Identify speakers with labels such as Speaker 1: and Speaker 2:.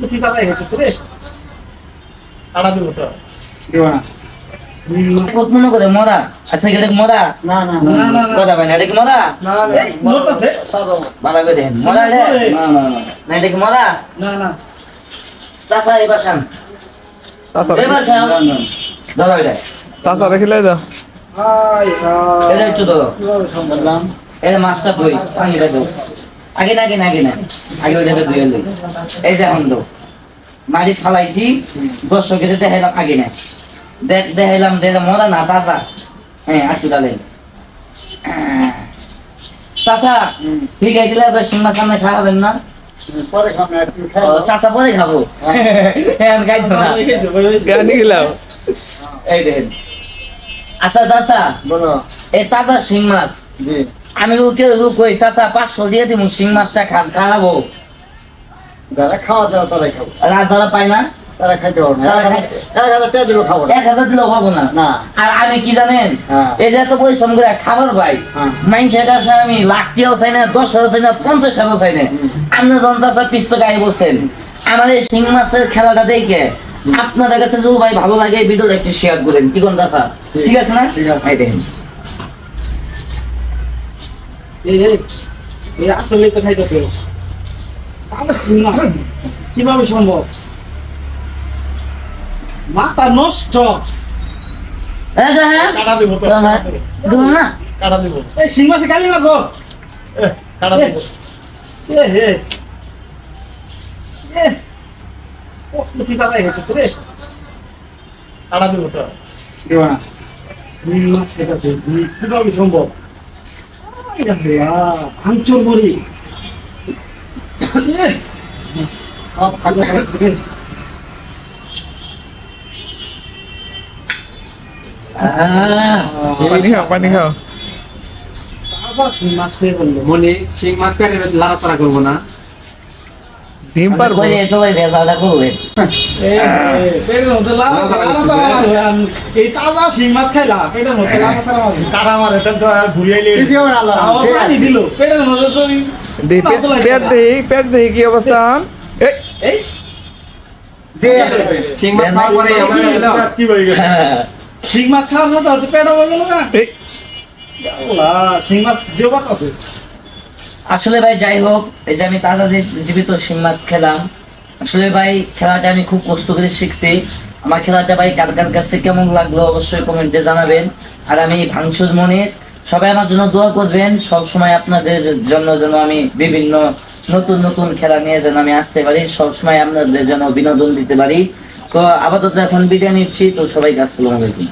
Speaker 1: বেশি তাড়াই হইতেছে রে। তাড়া দিব তো।
Speaker 2: দিও না।
Speaker 3: কত মরা আচ্ছা এটা মরা
Speaker 2: না না
Speaker 1: না, না, না।
Speaker 3: কথা কয় না এটা কি মরা
Speaker 2: না
Speaker 1: এই, নোট আছে?
Speaker 3: ভালো করে দেখেন মরা রে।
Speaker 2: না না না।
Speaker 3: না এটা কি মরা
Speaker 1: না না।
Speaker 3: চাচা এবার শান
Speaker 4: চাচা
Speaker 3: এবার শান দাদা এটা।
Speaker 4: চাচা রেখিলে দাও।
Speaker 1: হাই হাই
Speaker 3: এটা একটু দাও
Speaker 1: কীভাবে সম্ভব?
Speaker 2: বললাম
Speaker 3: মাছটা দাও আগে না আগে না আগে না। আগে ওইটাকে ধুয়ে লই এই দেখুন তো মাটি ফালাইছি দর্শকের দেখাইলাম আগে না। দেখ দেখাইলাম যে মজা না তাজা হ্যাঁ একটু ডালে চাচা ঠিক আছে দিলে সিংমা সামনে খাওয়াবেন না। চাচা পরে খাব। এখন খাইতো না।
Speaker 1: হয়ে হয়ে
Speaker 4: গেলাম।
Speaker 3: এই দেখেন। আচ্ছা চাচা
Speaker 2: বলো।
Speaker 3: এই তাজা শিং মাছ
Speaker 2: জি।
Speaker 3: আমি ওকে কই চাচা পাঁচশো দিয়ে দিব শিং মাছটা খান খাওয়াবো।
Speaker 2: যারা খাওয়া দাওয়া তারাই খাব।
Speaker 3: রাজারা পায় না
Speaker 2: তারা খাইতে পারব না। এক হাজার- টাকা দিলেও খাব
Speaker 3: এক হাজার দিলেও পাবো না।
Speaker 2: না।
Speaker 3: আর আমি কি জানেন?
Speaker 2: হ্যাঁ।
Speaker 3: এই যে এত পরিশ্রম করে খাবার ভাই
Speaker 2: হ্যাঁ।
Speaker 3: মানুষের কাছে আমি লাখ টাকাও চাই না দশ হাজার চাই না পঞ্চাশ হাজার চাই না। আপনি যখন চাষা পিস তো গায়ে বসছেন। আমার এই শিং মাছের খেলাটা দেখে আপনাদের কাছে যদি ভাই ভালো লাগে ভিডিওটা একটু শেয়ার করেন। কি কোন চাষা
Speaker 2: ঠিক-
Speaker 3: ঠিক আছে না?
Speaker 2: ঠিক আছে।
Speaker 3: এই
Speaker 1: তো খাইতেছে। কীভাবে সম্ভব? মাথা নষ্ট।
Speaker 3: হ্যাঁ হ্যাঁ, হ্যাঁ।
Speaker 1: কাটা দিব তো
Speaker 3: দেবো। না?
Speaker 1: কাটা দিব। এই শিং কালি কাটা দিব। এ হে এ। রে। কাটা দিব তো।
Speaker 2: দিও না।
Speaker 1: দুই মাছ খেতেছে কীভাবে সম্ভব? ভাঙচুর
Speaker 3: আহ,
Speaker 4: পানি খাও পানি খাও
Speaker 1: মাছ খেয়ে বলল
Speaker 5: মনে সেই মাছ কাটে লাড়াচাড়া করব না
Speaker 4: ডিম
Speaker 3: আমি
Speaker 4: পারব
Speaker 3: কইলে সবাই ভেজালটা করবে।
Speaker 1: এই তাজা শিং মাছ খাইলা পেটের মধ্যে লাল সারা মারবে।
Speaker 6: কাটা মারে তো আর ঘুরিয়ে নিয়ে
Speaker 2: দিও না আল্লাহ
Speaker 1: পানি দিল। পেটের মধ্যে তো
Speaker 4: দেই পেট
Speaker 1: পাতলা
Speaker 4: পেট
Speaker 1: খেলা।
Speaker 4: দেই পেট দেই কি অবস্থা? এই
Speaker 1: এই
Speaker 2: আছে।
Speaker 5: শিং মাছ খাওয়ার পরে হলো
Speaker 6: কি হয়ে গেছে?
Speaker 1: শিং মাছ খাওয়ার হচ্ছে পেট হয়ে গেল না?
Speaker 4: এই
Speaker 1: আল্লাহ, শিং মাছ দেওয়ার আছে।
Speaker 3: আসলে ভাই, যাই হোক, এই যে আমি তাজা জীবিত শিং মাছ খেলাম, আসলে ভাই, খেলাটা আমি খুব কষ্ট করে শিখছি। আমার খেলাটা ভাই, কার কার কাছে কেমন লাগল অবশ্যই কমেন্টে জানাবেন। আর আমি ভাঙচুর মনির, সবাই আমার জন্য দোয়া করবেন সব সময় আপনাদের জন্য যেন আমি বিভিন্ন নতুন নতুন খেলা নিয়ে যেন আমি আসতে পারি সব সময় আপনাদের যেন বিনোদন দিতে পারি। তো আপাতত এখন বিদায় নিচ্ছি, তো সবাইকে আসসালামু আলাইকুম।